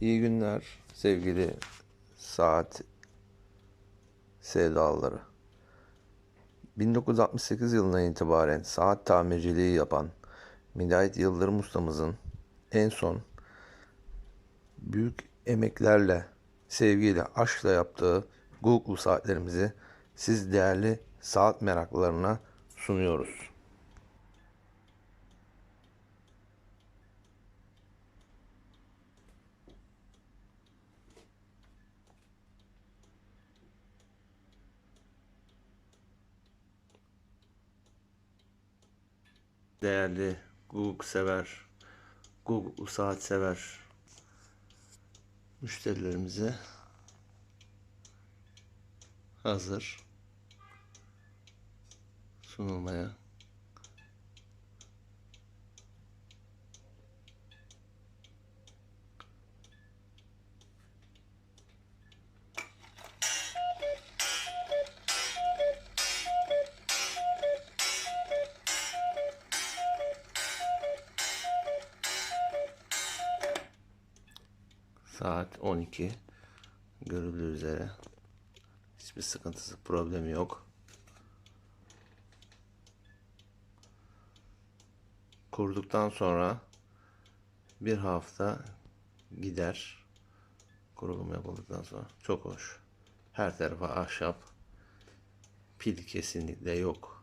İyi günler sevgili saat sevdalıları. 1968 yılından itibaren saat tamirciliği yapan Müdahit Yıldırım ustamızın en son büyük emeklerle, sevgiyle, aşkla yaptığı Google saatlerimizi siz değerli saat meraklılarına sunuyoruz. Değerli Google sever, Google saat sever müşterilerimize hazır sunulmaya. Saat 12 görüldüğü üzere hiçbir sıkıntısı problemi yok. Kurduktan sonra bir hafta gider. Kurulum yapıldıktan sonra çok hoş. Her tarafa ahşap. Pil kesinlikle yok.